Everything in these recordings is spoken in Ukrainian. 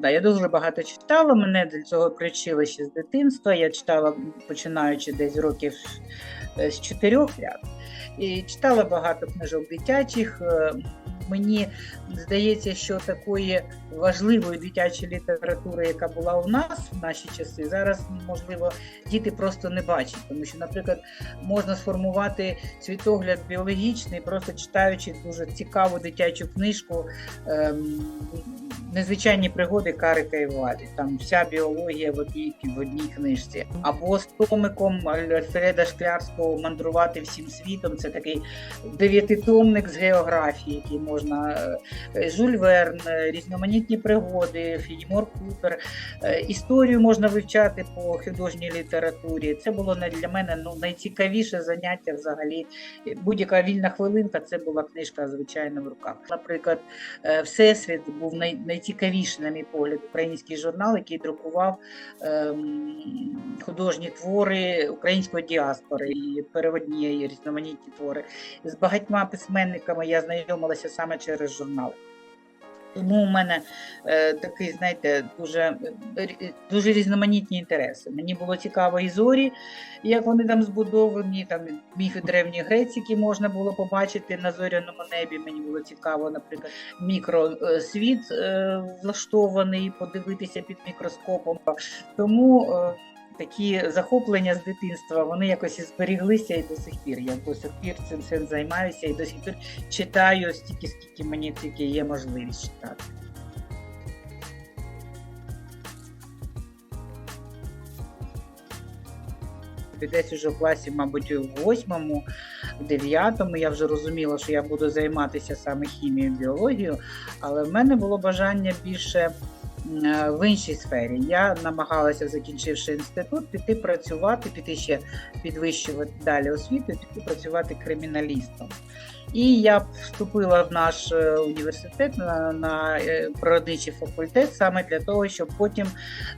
Да, я дуже багато читала. Мене до цього привчили ще з дитинства. Я читала починаючи десь років е, з чотирьох ряд. І читала багато книжок дитячих. Мені здається, що такої важливої дитячої літератури, яка була у нас в наші часи, зараз можливо діти просто не бачать. Тому що, наприклад, можна сформувати світогляд біологічний, просто читаючи дуже цікаву дитячу книжку. ем, Незвичайні пригоди Карика і Валі. Там вся біологія в одній, в одній книжці. Або з томиком Альфреда Шклярського мандрувати всім світом. Це такий дев'ятитомник з географії, який можна е, Жюль Верн, е, різноманітні пригоди, Фінімор Купер. Е, Історію можна вивчати по художній літературі. Це було для мене ну, найцікавіше заняття взагалі. Будь-яка вільна хвилинка це була книжка, звичайно, в руках. Наприклад, Всесвіт був най, найцікавіший, на мій погляд, український журнал, який друкував ем, художні твори української діаспори і переводні і різноманітні твори. З багатьма письменниками я знайомилася саме через журнал. Тому у мене е, такий, знаєте, дуже, е, дуже різноманітні інтереси. Мені було цікаво і зорі, як вони там збудовані, там міфи древньої Греції, які можна було побачити на зоряному небі. Мені було цікаво, наприклад, мікросвіт е, влаштований, подивитися під мікроскопом. Тому е, такі захоплення з дитинства вони якось і зберіглися і до сих пір. Я до сих пір цим цим займаюся і до сих пір читаю стільки, скільки мені тільки є можливість читати. Десь уже в класі, мабуть, у восьмому, в дев'ятому я вже розуміла, що я буду займатися саме хімією, біологією, але в мене було бажання більше в іншій сфері. Я намагалася, закінчивши інститут, піти працювати, піти ще підвищувати далі освіту, піти працювати криміналістом. І я вступила в наш е, університет на, на е, природничий факультет саме для того, щоб потім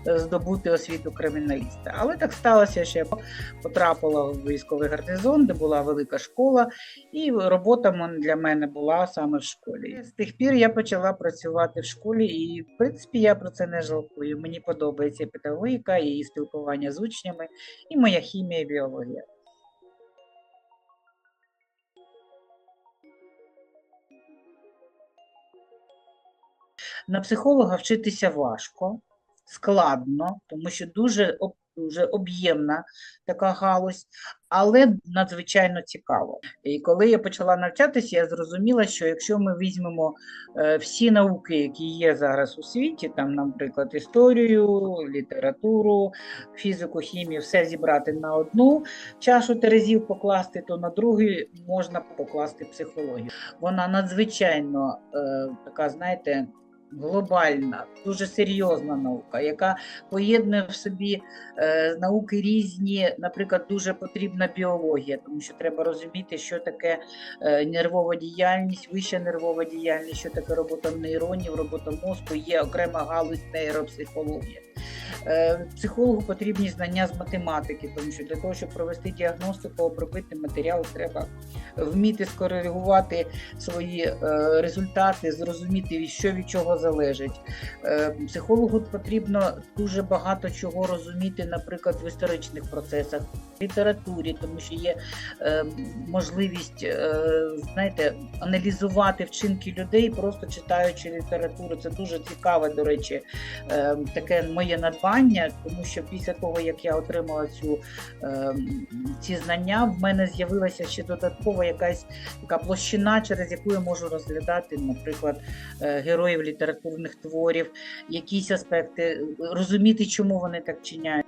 е, здобути освіту криміналіста. Але так сталося, що я потрапила в військовий гарнізон, де була велика школа, і робота для мене була саме в школі. З тих пір я почала працювати в школі, і в принципі я про це не жалкую. Мені подобається педагогіка, і спілкування з учнями, і моя хімія, і біологія. На психолога вчитися важко, складно, тому що дуже, дуже об'ємна така галузь, але надзвичайно цікаво. І коли я почала навчатися, я зрозуміла, що якщо ми візьмемо е, всі науки, які є зараз у світі, там, наприклад, історію, літературу, фізику, хімію, все зібрати на одну чашу терезів покласти, то на другий можна покласти психологію. Вона надзвичайно е, така, знаєте, глобальна, дуже серйозна наука, яка поєднує в собі е, науки різні. Наприклад, дуже потрібна біологія, тому що треба розуміти, що таке е, нервова діяльність, вища нервова діяльність, що таке робота нейронів, робота мозку, є окрема галузь нейропсихологія. Е, Психологу потрібні знання з математики, тому що для того, щоб провести діагностику, обробити матеріал, треба вміти скоригувати свої е, результати, зрозуміти, що від чого залежить. Е, Психологу потрібно дуже багато чого розуміти, наприклад, в історичних процесах, в літературі, тому що є можливість знаєте, аналізувати вчинки людей, просто читаючи літературу. Це дуже цікаве, до речі, таке моє надбання, тому що після того, як я отримала цю, е, ці знання, в мене з'явилася ще додаткова якась така площина, через яку я можу розглядати, наприклад, е, героїв літературних творів, якісь аспекти, розуміти, чому вони так чиняють.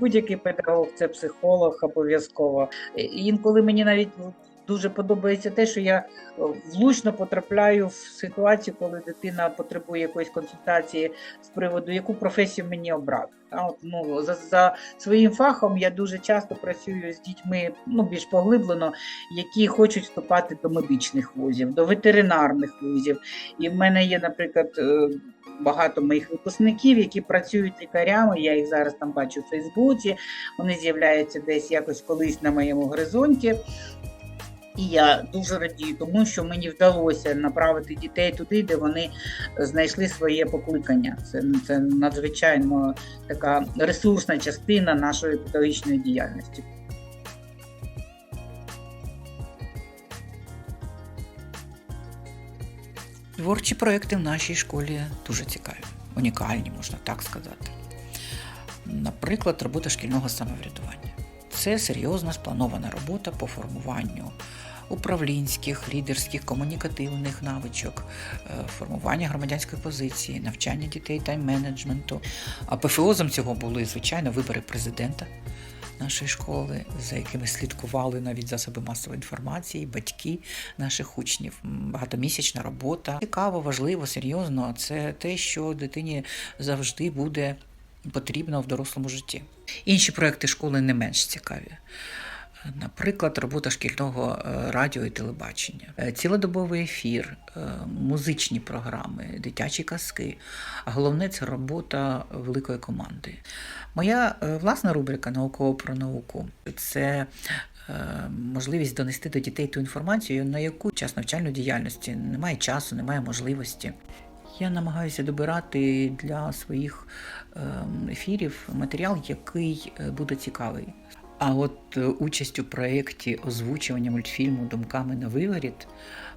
Будь-який педагог це психолог обов'язково. Інколи мені навіть дуже подобається те, що я е, влучно потрапляю в ситуацію, коли дитина потребує якоїсь консультації з приводу, яку професію мені обрати. Та, от, ну, за, за своїм фахом я дуже часто працюю з дітьми ну, більш поглиблено, які хочуть вступати до медичних вузів, до ветеринарних вузів. І в мене є, наприклад, е, багато моїх випускників, які працюють лікарями. Я їх зараз там бачу в Фейсбуці. Вони з'являються десь якось колись на моєму горизонті. І я дуже радію, тому що мені вдалося направити дітей туди, де вони знайшли своє покликання. Це, це надзвичайно така ресурсна частина нашої педагогічної діяльності. Творчі проекти в нашій школі дуже цікаві, унікальні, можна так сказати. Наприклад, робота шкільного самоврядування. Це серйозна спланована робота по формуванню управлінських, лідерських, комунікативних навичок, е, формування громадянської позиції, навчання дітей тайм-менеджменту. Апофеозом цього були, звичайно, вибори президента нашої школи, за якими слідкували навіть засоби масової інформації, батьки наших учнів. Багатомісячна робота. Цікаво, важливо, серйозно. Це те, що дитині завжди буде потрібно в дорослому житті. Інші проекти школи не менш цікаві. Наприклад, робота шкільного е, радіо і телебачення, Е, цілодобовий ефір, е, музичні програми, дитячі казки. А головне це робота великої команди. Моя власна рубрика Науково про науку це можливість донести до дітей ту інформацію, на яку час навчальної діяльності немає часу, немає можливості. Я намагаюся добирати для своїх ем, ефірів матеріал, який е, буде цікавий. А от е, участь у проєкті озвучування мультфільму Думками на виворіт,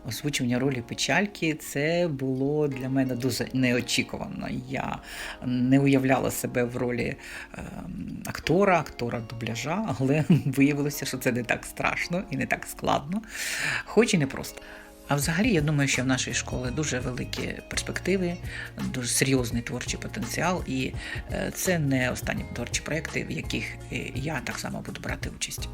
озвучування ролі печальки, це було для мене дуже неочікувано. Я не уявляла себе в ролі ем, актора, актора дубляжа, але виявилося, що це не так страшно і не так складно, хоч і не просто. А взагалі, я думаю, що в нашій школі дуже великі перспективи, дуже серйозний творчий потенціал, і е, це не останні творчі проекти, в яких е, я так само буду брати участь.